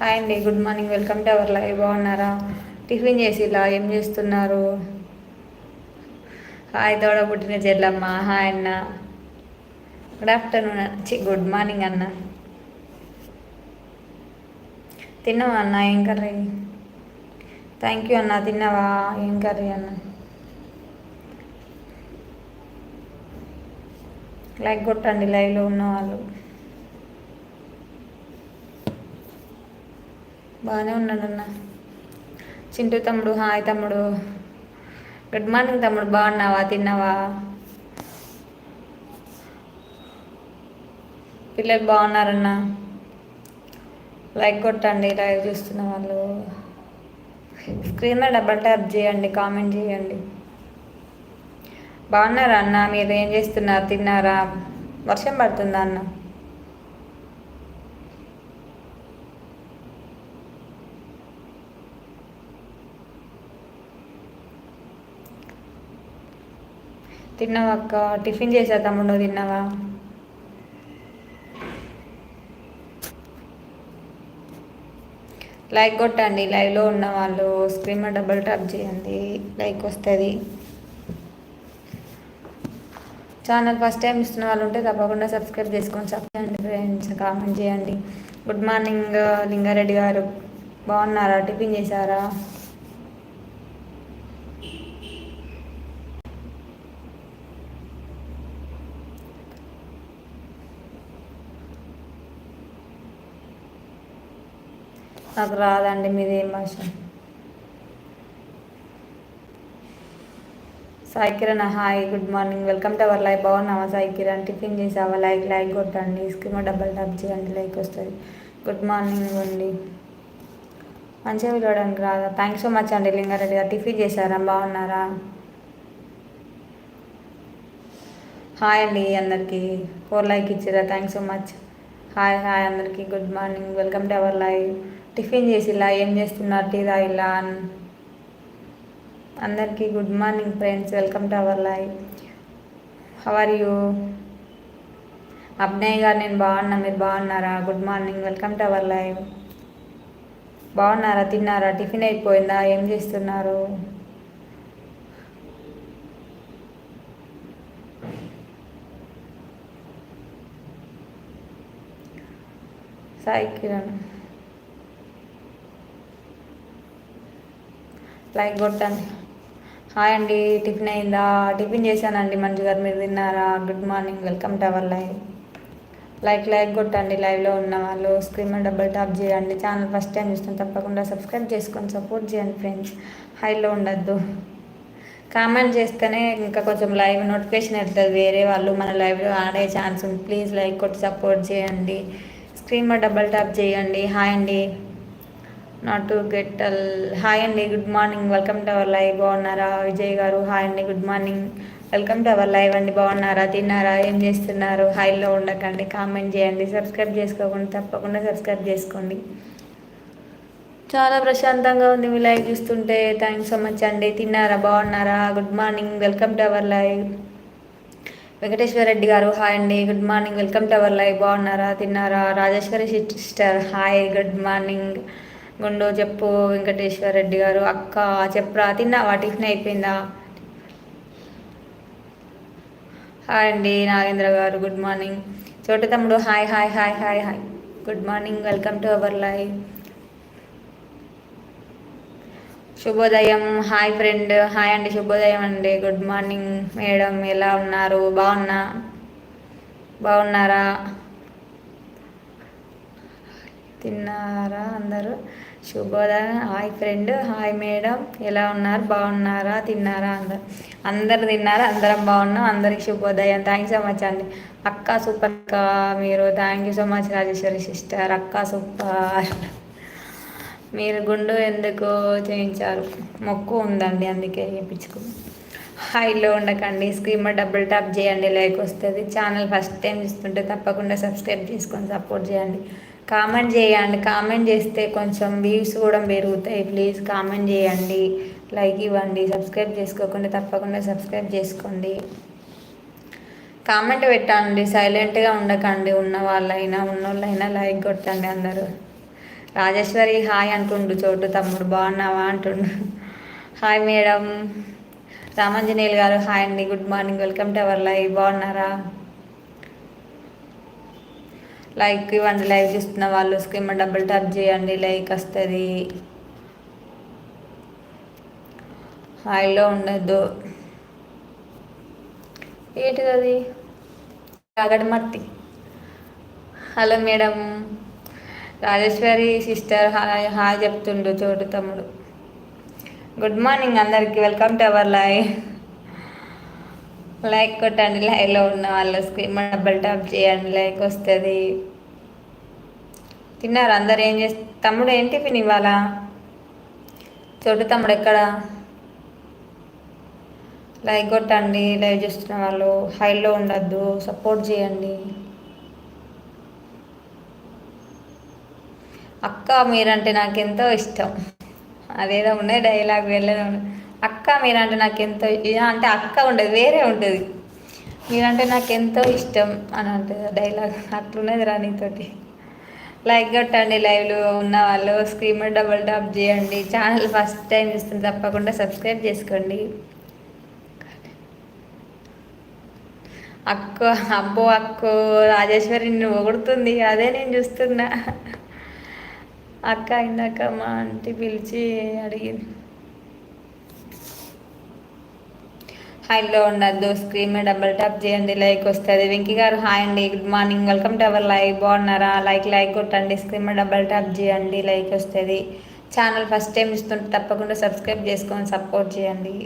Hi అండి good morning welcome to our live బాగున్నారా? Tiffin చేసి ఇలా ఏం చేస్తున్నారు? హాయ్ తోడ పుట్టిన చెల్లమ్మ హాయ్ అన్న. గుడ్ ఆఫ్టర్నూన్ చి గుడ్ మార్నింగ్ అన్న. తిన్నావా అన్న ఏం కర్రీ? థ్యాంక్ యూ అన్న. తిన్నావా? ఏం కర్రీ అన్న? లైక్ కొట్టండి లైవ్లో ఉన్న బాగానే ఉన్నాడన్న చింటూ తమ్ముడు హాయ్ తమ్ముడు. గుడ్ మార్నింగ్ తమ్ముడు బాగున్నావా తిన్నావా? పిల్లలు బాగున్నారన్న. లైక్ కొట్టండి లైవ్ చూస్తున్న వాళ్ళు. స్క్రీన్ మీద డబల్ ట్యాప్ చేయండి కామెంట్ చేయండి. బాగున్నారా అన్న? మీరు ఏం చేస్తున్నారు? తిన్నారా? వర్షం పడుతుందా అన్న? తిన్నావా అక్క? టిఫిన్ చేసా తమ్ముడు తిన్నావా? లైక్ కొట్టండి లైవ్లో ఉన్న వాళ్ళు స్క్రీన్ మీద డబుల్ ట్యాప్ చేయండి లైక్ వస్తుంది. ఛానల్ ఫస్ట్ టైం ఇస్తున్న వాళ్ళు ఉంటే తప్పకుండా సబ్స్క్రైబ్ చేసుకొని చెప్పండి ఫ్రెండ్స్ కామెంట్ చేయండి. గుడ్ మార్నింగ్ లింగారెడ్డి గారు. బాగున్నారా? టిఫిన్ చేశారా? నాకు రాదండి మీది ఏం భాష? Sai Kiran hi good morning. Welcome to our life. బాగున్నావా సాయి కిరణ్? టిఫిన్ చేసావా? లైక్ లైక్ కొట్టండి. స్క్రీన్ డబ్బల్ టాప్ చేయండి లైక్ వస్తుంది. గుడ్ మార్నింగ్ అండి మంచిగా పిలవడానికి రాదా? థ్యాంక్స్ సో మచ్ అండి లింగారెడ్డి గారు. టిఫిన్ చేశారా? బాగున్నారా? హాయ్ అండి అందరికీ. ఫోర్ లైక్ ఇచ్చారా thanks so much. Hi hi అందరికీ. Good morning. Welcome to our live tiffin చేసిలా ఏం చేస్తున్నారు టీ ఇలా అందరికీ good morning friends welcome to our live how are you? Abhinay గారు నేను బాగున్నా మీరు బాగున్నారా? Good morning welcome to our live బాగున్నారా తిన్నారా? టిఫిన్ అయిపోయిందా? ఏం చేస్తున్నారు? సాయి కిరణ్. లైక్ కొట్టండి. హాయ్ అండి టిఫిన్ అయిందా? టిఫిన్ చేశానండి మంజు గారు మీరు తిన్నారా? Good morning welcome to our live. Like like కొట్టండి లైవ్లో ఉన్న వాళ్ళు. స్క్రీన్ మీద డబుల్ టాప్ చేయండి. ఛానల్ ఫస్ట్ టైం చూస్తాం తప్పకుండా సబ్స్క్రైబ్ చేసుకొని సపోర్ట్ చేయండి ఫ్రెండ్స్. హైలో ఉండద్దు. కామెంట్ చేస్తేనే ఇంకా కొంచెం లైవ్ నోటిఫికేషన్ వెళ్తుంది. వేరే వాళ్ళు మన లైవ్లో ఆడే ఛాన్స్ ఉంది. ప్లీజ్ లైక్ కొట్టి సపోర్ట్ చేయండి. స్క్రీన్ మీద డబల్ టాప్ చేయండి. హాయ్ అండి. నాట్ టు గెట్ హాయ్ అండి good morning welcome to our live బాగున్నారా? విజయ్ గారు హాయ్ అండి good morning welcome to our live అండి. బాగున్నారా? తిన్నారా? ఏం చేస్తున్నారు? హాయిలో ఉండకండి. కామెంట్ చేయండి. సబ్స్క్రైబ్ చేసుకోకుండా. తప్పకుండా సబ్స్క్రైబ్ చేసుకోండి. చాలా ప్రశాంతంగా ఉంది మీ లైవ్ చూస్తుంటే. థ్యాంక్స్ సో మచ్ అండి. తిన్నారా? బాగున్నారా? Good morning welcome to our live Venkateswara Reddy గారు హాయ్ అండి. Good morning welcome to our live బాగున్నారా? తిన్నారా? Rajeswari sister hi good morning గుండు చెప్పు వెంకటేశ్వర రెడ్డి గారు అక్క చెప్పరా తిన్నావా? టిఫిన్ అయిపోయిందా? హాయ్ అండి నాగేంద్ర గారు గుడ్ మార్నింగ్. చోట తమ్ముడు hi hi hi hi hi. Good morning welcome to our live. శుభోదయం హాయ్ ఫ్రెండ్ హాయ్ అండి శుభోదయం అండి. గుడ్ మార్నింగ్ మేడం ఎలా ఉన్నారు? బాగున్నా? బాగున్నారా? తిన్నారా అందరూ? శుభోదయం. Hi friend hi madam. ఎలా ఉన్నారు? బాగున్నారా? తిన్నారా? అందరు అందరు తిన్నారా? అందరం బాగున్నాం. అందరికి శుభోదయం. థ్యాంక్ యూ సో మచ్ అండి. అక్క సూపర్ అక్క మీరు. Thank you so much Rajeswari sister అక్క సూపర్. మీరు గుండు ఎందుకు చేయించారు? మొక్కు ఉందండి అందుకే చేయించుకున్నాం. హైలో ఉండకండి. స్క్రీన్ డబుల్ ట్యాప్ చేయండి లైక్ వస్తుంది. ఛానల్ ఫస్ట్ టైం చూస్తుంటే తప్పకుండా సబ్స్క్రైబ్ చేసుకొని సపోర్ట్ చేయండి. కామెంట్ చేయండి. కామెంట్ చేస్తే కొంచెం వ్యూస్ కూడా పెరుగుతాయి. ప్లీజ్ కామెంట్ చేయండి. లైక్ ఇవ్వండి. సబ్స్క్రైబ్ చేసుకోకుండా తప్పకుండా సబ్స్క్రైబ్ చేసుకోండి. కామెంట్ పెట్టండి. సైలెంట్గా ఉండకండి. ఉన్న వాళ్ళైనా ఉన్నోళ్ళైనా లైక్ కొట్టండి అందరూ. రాజేశ్వరి హాయ్ అంటుండు చోటు తమ్ముడు. బాగున్నావా అంటుండు. Hi madam. రామాంజనేయులు గారు హాయ్ అండి. Good morning. Welcome to our live. బాగున్నారా? లైక్ ఇవ్వండి లైవ్ చూస్తున్న వాళ్ళు స్క్రీన్ డబ్బులు టచ్ చేయండి లైక్ వస్తుంది. హాయిలో ఉండద్దు. ఏంటిది అది? మట్టి. Hello madam. Rajeswari sister hi hi చెప్తుండు చోటు తమ్ముడు. గుడ్ మార్నింగ్ అందరికీ. Welcome to our live like కొట్టండి లైవ్లో ఉన్న వాళ్ళు స్క్రీన్ డబల్ టాప్ చేయండి లైక్ వస్తుంది. తిన్నారు అందరు ఏం చేస్తే తమ్ముడు ఏం టిఫిన్ ఇవ్వాలా? చోటు తమ్ముడు ఎక్కడ? లైక్ కొట్టండి లైవ్ చేస్తున్న వాళ్ళు. హైలో ఉండద్దు సపోర్ట్ చేయండి. అక్క మీరంటే నాకు ఎంతో ఇష్టం. అదేదో ఉన్నాయి డైలాగ్ వెళ్ళడం అక్క మీరంటే నాకు ఎంతో అంటే అక్క ఉండదు వేరే ఉంటుంది. మీరంటే నాకు ఎంతో ఇష్టం అని ఉంటుంది డైలాగ్. అట్లున్నది రాణితోటి లైక్ కొట్టండి లైవ్లో ఉన్న వాళ్ళు స్క్రీన్ డబుల్ టాప్ చేయండి. ఛానల్ ఫస్ట్ టైం చూస్తుంది తప్పకుండా సబ్స్క్రైబ్ చేసుకోండి. అక్కో అబ్బో అక్కో రాజేశ్వరి నిన్ను పొగుడుతుంది. అదే నేను చూస్తున్నా. అక్క ఇందాక మా ఆంటీ పిలిచి అడిగింది. హైలో ఉండద్దు స్క్రీన్ మీద డబుల్ ట్యాప్ చేయండి లైక్ వస్తుంది. వెంకీ గారు హాయ్ అండి. Good morning welcome to our live బాగున్నారా? లైక్ లైక్ కొట్టండి. స్క్రీన్ మీద డబుల్ ట్యాప్ చేయండి లైక్ వస్తుంది. ఛానల్ ఫస్ట్ టైం ఇస్తుంటే తప్పకుండా సబ్స్క్రైబ్ చేసుకొని సపోర్ట్ చేయండి.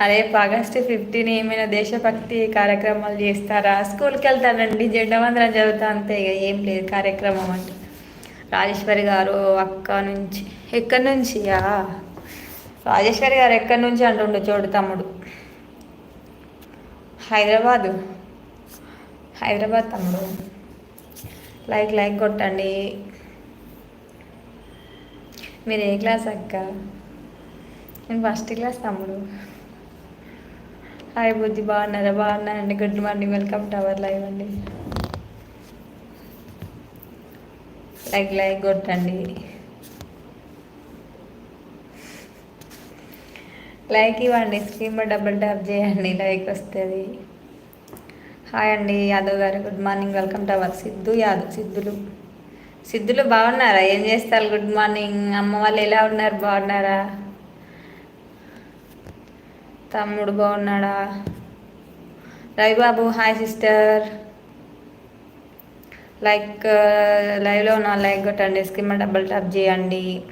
అరే ఆగస్టు ఫిఫ్టీన్ ఏమైనా దేశభక్తి కార్యక్రమాలు చేస్తారా? స్కూల్కి వెళ్తానండి జెండా మందిరం చదువుతా అంతే ఇక ఏం లేదు కార్యక్రమం అంటే రాజేశ్వరి గారు అక్క నుంచి ఎక్కడి నుంచి రాజేశ్వరి గారు ఎక్కడి నుంచి అంటుండు చోడు తమ్ముడు? హైదరాబాదు. హైదరాబాద్ తమ్ముడు. లైక్ లైక్ కొట్టండి. మీరు ఏ క్లాస్ అక్క? నేను ఫస్ట్ క్లాస్ తమ్ముడు. హాయ్ బుద్ధి బాగున్నారా? బాగున్నారండి good morning. Welcome to our live అండి. లైక్ లైక్ కొట్టండి. లైక్ ఇవ్వండి. స్క్రీమ్ డబుల్ ట్యాప్ చేయండి. లైక్ వస్తుంది. హాయ్ అండి Yadav garu. Good morning. Welcome to our Siddhu Yadav సిద్ధులు. సిద్ధులు బాగున్నారా? ఏం చేస్తారు? Good morning. అమ్మ వాళ్ళు ఎలా ఉన్నారు? బాగున్నారా? తమ్ముడు బాగున్నాడా? Ravibabu hi sister. లైక్ లైవ్లో ఉన్న లైక్ కొట్టండి స్కిమ్ డబుల్ టాప్ చేయండి.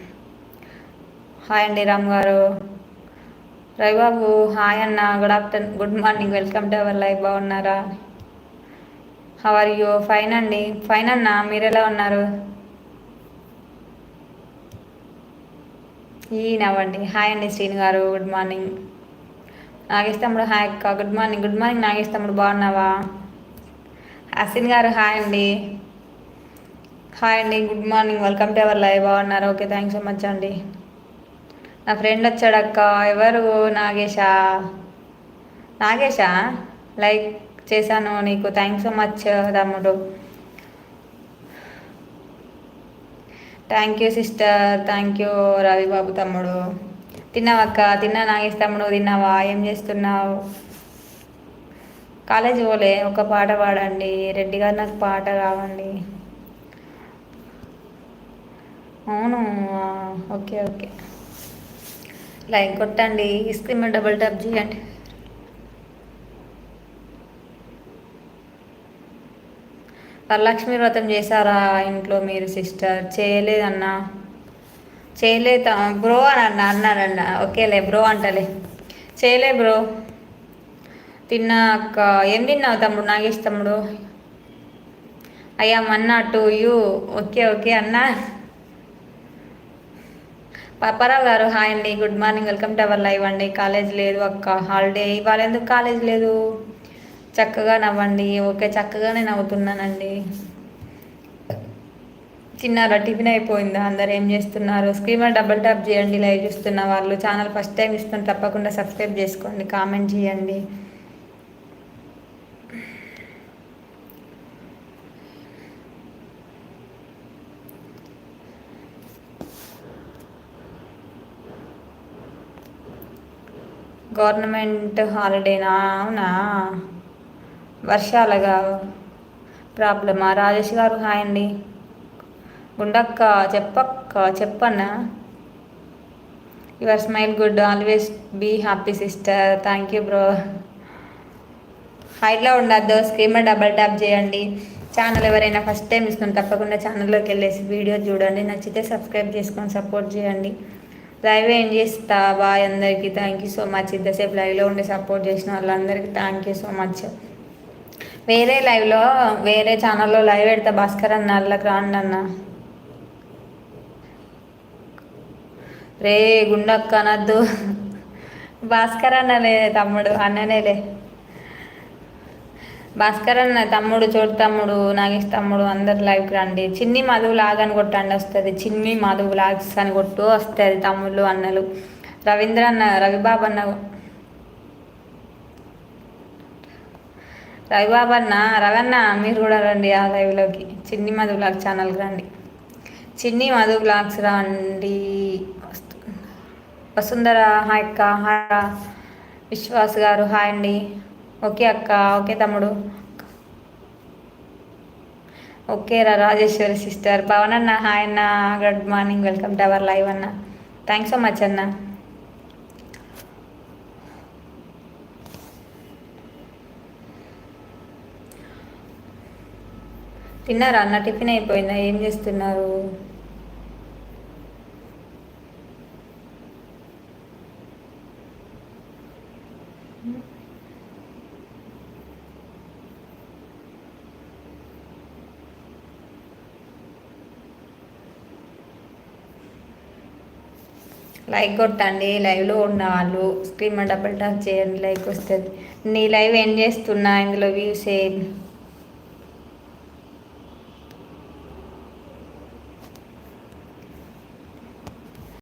హాయ్ అండి రామ్ గారు. రవిబాబు హాయ్ అన్న good afternoon good morning welcome to our live బాగున్నారా? How are you? ఫైన్ అండి. ఫైన్ అన్న మీరు ఎలా ఉన్నారు? ఈ నవ్వండి. హాయ్ అండి శ్రీను గారు గుడ్ మార్నింగ్. నాగేష్ తమ్ముడు హాయ్ అక్క. Good morning good morning Nagesh తమ్ముడు. బాగున్నావా? హసిన్ గారు హాయ్ అండి. హాయ్ అండి good morning welcome to our live బాగున్నారు? ఓకే థ్యాంక్స్ సో మచ్ అండి. నా ఫ్రెండ్ వచ్చాడక్క ఎవరు? నాగేశా నాగేశా లైక్ చేశాను నీకు. థ్యాంక్స్ సో మచ్ తమ్ముడు. Thank you sister thank you Ravibabu తమ్ముడు. తిన్నావక్క తిన్నా నాగేష్ నువ్వు తిన్నావా? ఏం చేస్తున్నావు? కాలేజీ పోలే ఒక పాట పాడండి. రెడ్డి గారు నాకు పాట కావండి అవును ఓకే ఓకే. లైక్ కొట్టండి. స్క్రీన్ మీద డబుల్ ట్యాప్ చేయండి. వరలక్ష్మి వ్రతం చేశారా ఇంట్లో మీరు సిస్టర్? చేయలేదన్నా. చేయలేదు బ్రో అని అన్న అన్నానన్న ఓకేలే బ్రో అంటలే. చేయలే బ్రో. తిన్నాక ఏం తిన్నావు తమ్ముడు నాగేష్ తమ్ముడు? అయ్యా మన్నా టు యూ ఓకే ఓకే అన్నా. పాపారావు గారు హాయ్ అండి. Good morning. Welcome to our live అండి. కాలేజ్ లేదు అక్క. హాలిడే. ఇవాళ ఎందుకు కాలేజ్ లేదు? చక్కగా నవ్వండి. ఓకే చక్కగానే నవ్వుతున్నానండి. చిన్నారా టిఫిన్ అయిపోయిందా? అందరు ఏం చేస్తున్నారు? స్క్రీన్ డబుల్ ట్యాప్ చేయండి లైవ్ చూస్తున్న వాళ్ళు. ఛానల్ ఫస్ట్ టైం ఇస్తున్న తప్పకుండా సబ్స్క్రైబ్ చేసుకోండి కామెంట్ చేయండి. గవర్నమెంట్ హాలిడేనా? అవునా? వర్షాలుగా ప్రాబ్లమా? రాజేష్ గారు హాయ్ అండి. గుండక్క చెప్పక్క చెప్పన్నా? Your smile good always be happy sister thank you bro హైట్లో ఉండద్దు స్క్రీన్ డబల్ ట్యాప్ చేయండి. ఛానల్ ఎవరైనా ఫస్ట్ టైం ఇస్తుంది తప్పకుండా ఛానల్లోకి వెళ్ళేసి వీడియో చూడండి. నచ్చితే సబ్స్క్రైబ్ చేసుకొని సపోర్ట్ చేయండి. లైవ్ ఏం చేస్తా? బాయ్ అందరికీ. థ్యాంక్ యూ సో మచ్ ఇంతసేపు లైవ్లో ఉండి సపోర్ట్ చేసిన వాళ్ళందరికీ థ్యాంక్ యూ సో మచ్ వేరే లైవ్లో వేరే ఛానల్లో లైవ్ పెడతా భాస్కర్ అన్న వాళ్ళకి రాండి అన్న. రే గుండక్క అనద్దు భాస్కర్ అన్నలే తమ్ముడు అన్ననేలే. భాస్కర్ అన్న తమ్ముడు చోటు తమ్ముడు నాగేష్ తమ్ముడు అందరు లైవ్కి రండి. చిన్ని మధువు లాగ్ అని కొట్టండి వస్తుంది. చిన్ని మధువు లాగ్స్ అని కొట్టు వస్తుంది తమ్ముళ్ళు అన్నలు. రవీంద్ర అన్న రవిబాబు అన్న. రవిబాబు అన్న రవన్న మీరు కూడా రండి ఆ లైవ్లోకి. చిన్ని మధు బ్లాగ్ ఛానల్కి రండి. చిన్ని మధు బ్లాగ్స్ రండి. వసుంధర హాయ్ అక్క హాయ్ విశ్వాస్ గారు హాయ్ అండి. ఓకే అక్క ఓకే తమ్ముడు. ఓకే రా రాజేశ్వరి సిస్టర్. పవన్ అన్న హాయ్ అన్న. Good morning welcome to our live అన్న. థ్యాంక్స్ సో మచ్ అన్న. తిన్నారా అన్న? టిఫిన్ అయిపోయిందా? ఏం చేస్తున్నారు? లైక్ కొట్టండి లైవ్లో ఉన్న వాళ్ళు స్క్రీన్ డబుల్ టాప్ చేయండి లైక్ వస్తుంది. నీ లైవ్ ఏం చేస్తున్నా? ఇందులో వ్యూస్ ఏం?